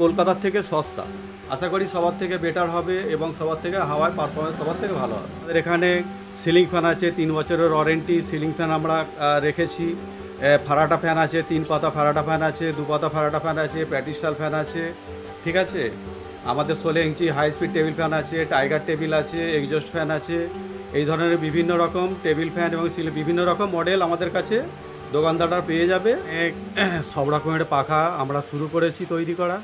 কলকাতার থেকে সস্তা। আশা করি সবার থেকে বেটার হবে এবং সবার থেকে হাওয়ার পারফরমেন্স সবার থেকে ভালো হবে। আমাদের এখানে সিলিং ফ্যান আছে, তিন বছরের ওয়ারেন্টি সিলিং ফ্যান আমরা রেখেছি। ফারাটা ফ্যান আছে, তিন পাতা ফারাটা ফ্যান আছে, দু পাতা ফারাটা ফ্যান আছে প্যাটিস্টাল ফ্যান আছে, ঠিক আছে? আমাদের ষোলো inch high speed table fan আছে টাইগার টেবিল আছে এক্সজস্ট ফ্যান আছে, এই ধরনের বিভিন্ন রকম টেবিল ফ্যান এবং বিভিন্ন রকম মডেল আমাদের কাছে দোকানদাররা পেয়ে যাবে। সব রকমের পাখা আমরা শুরু করেছি তৈরি করা।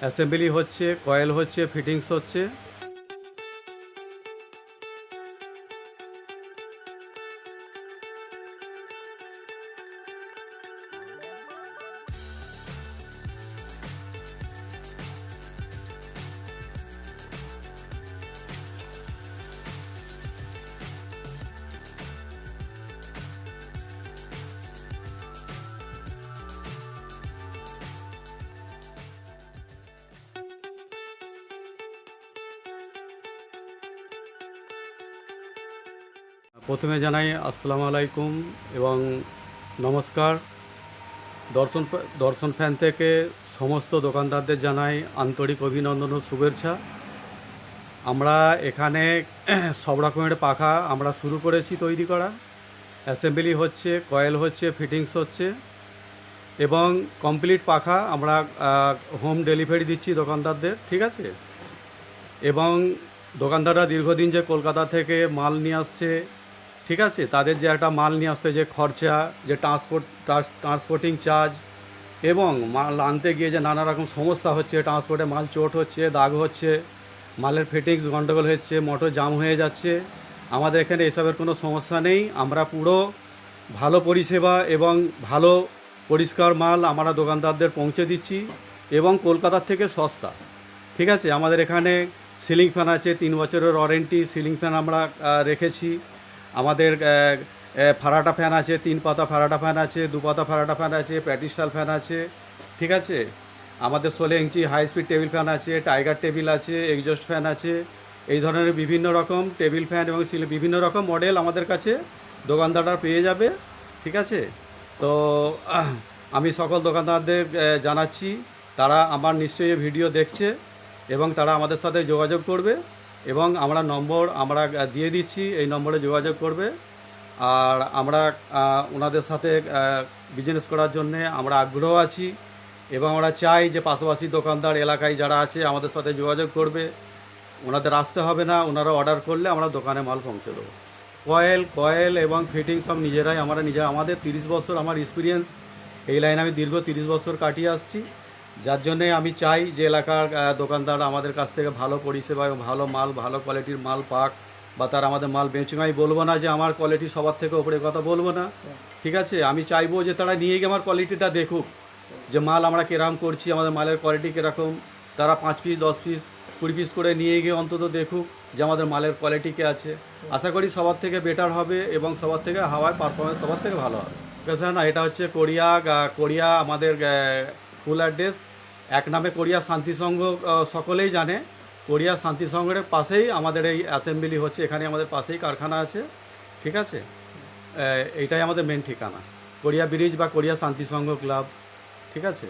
অ্যাসেম্বলি হচ্ছে কয়েল হচ্ছে ফিটিংস হচ্ছে। প্রথমে জানাই আসসালামু আলাইকুম এবং নমস্কার। দর্শন দর্শন ফ্যান থেকে সমস্ত দোকানদারদের জানাই আন্তরিক অভিনন্দন ও শুভেচ্ছা। আমরা এখানে সব রকমের পাখা আমরা শুরু করেছি তৈরি করা। অ্যাসেম্বলি হচ্ছে, কয়েল হচ্ছে, ফিটিংস হচ্ছে এবং কমপ্লিট পাখা আমরা হোম ডেলিভারি দিচ্ছি দোকানদারদের, ঠিক আছে? এবং দোকানদাররা দীর্ঘদিন যে কলকাতা থেকে মাল নিয়ে আসছে ঠিক আছে? তাদের যে একটা মাল নিয়ে আসতে যে খরচা, যে ট্রান্সপোর্ট ট্রান্সপোর্টিং চার্জ এবং মাল আনতে গিয়ে যে নানা রকম সমস্যা হচ্ছে ট্রান্সপোর্টে মাল চোট হচ্ছে, দাগ হচ্ছে, মালের ফিটিংস গন্ডগোল হচ্ছে মোটর জাম হয়ে যাচ্ছে, আমাদের এখানে এসবের কোনো সমস্যা নেই। আমরা পুরো ভালো পরিষেবা এবং ভালো পরিষ্কার মাল আমরা দোকানদারদের পৌঁছে দিচ্ছি এবং কলকাতার থেকে সস্তা। ঠিক আছে? আমাদের এখানে সিলিং ফ্যান আছে, তিন বছরের ওয়ারেন্টি সিলিং ফ্যান আমরা রেখেছি। আমাদের ফারাটা ফ্যান আছে, তিন পাতা ফারাটা ফ্যান আছে, দু পাতা ফারাটা ফ্যান আছে, প্যাটিস্টাল ফ্যান আছে, ঠিক আছে? আমাদের ষোলো inch high speed table fan আছে টাইগার টেবিল আছে এক্সজস্ট ফ্যান আছে, এই ধরনের বিভিন্ন রকম টেবিল ফ্যান এবং বিভিন্ন রকম মডেল আমাদের কাছে দোকানদাররা পেয়ে যাবে, ঠিক আছে? তো আমি সকল দোকানদারদের জানাচ্ছি, তারা আমার নিশ্চয়ই ভিডিও দেখছে এবং তারা আমাদের সাথে যোগাযোগ করবে। এবং আমরা নম্বর, আমরা দিয়ে দিচ্ছি, এই নম্বরে যোগাযোগ করবে। আর আমরা ওনাদের সাথে বিজনেস করার জন্যে আমরা আগ্রহ আছি এবং আমরা চাই যে পাশাপাশি দোকানদার এলাকায় যারা আছে আমাদের সাথে যোগাযোগ করবে। ওনাদের আসতে হবে না, ওনারা অর্ডার করলে আমরা দোকানে মাল পৌঁছে দেবো। কয়েল কয়েল এবং ফিটিং সব নিজেরাই, আমরা নিজেরা আমাদের তিরিশ বছর আমার এক্সপিরিয়েন্স এই লাইনে আমি দীর্ঘ তিরিশ বছর কাটিয়ে আসছি। যার জন্যে আমি চাই যে এলাকার দোকানদার আমাদের কাছ থেকে ভালো পরিষেবা এবং ভালো মাল, ভালো কোয়ালিটির মাল পাক বা তারা আমাদের মাল বেঁচে আমি বলব না যে আমার কোয়ালিটি সবার থেকে ওপরে কথা বলব না। ঠিক আছে? আমি চাইব যে তারা নিয়ে গিয়ে আমার কোয়ালিটিটা দেখুক যে মাল আমরা কীরকম করছি, আমাদের মালের কোয়ালিটি কীরকম। তারা পাঁচ পিস দশ পিস কুড়ি পিস করে নিয়ে গিয়ে অন্তত দেখুক যে আমাদের মালের কোয়ালিটি কে আছে। আশা করি সবার থেকে বেটার হবে এবং সবার থেকে হাওয়ার পারফরমেন্স সবার থেকে ভালো হবে। না, এটা হচ্ছে কোরিয়া কোরিয়া আমাদের ফুল অ্যাড্রেস, এক নামে কোরিয়া শান্তিসংঘ সকলেই জানে। কোরিয়া শান্তিসংঘের পাশেই আমাদের এই অ্যাসেম্বলি হচ্ছে, এখানে আমাদের পাশেই কারখানা আছে, ঠিক আছে? এটাই এইটাই আমাদের মেন ঠিকানা। কোরিয়া ব্রিজ বা কোরিয়া শান্তিসংঘ ক্লাব, ঠিক আছে?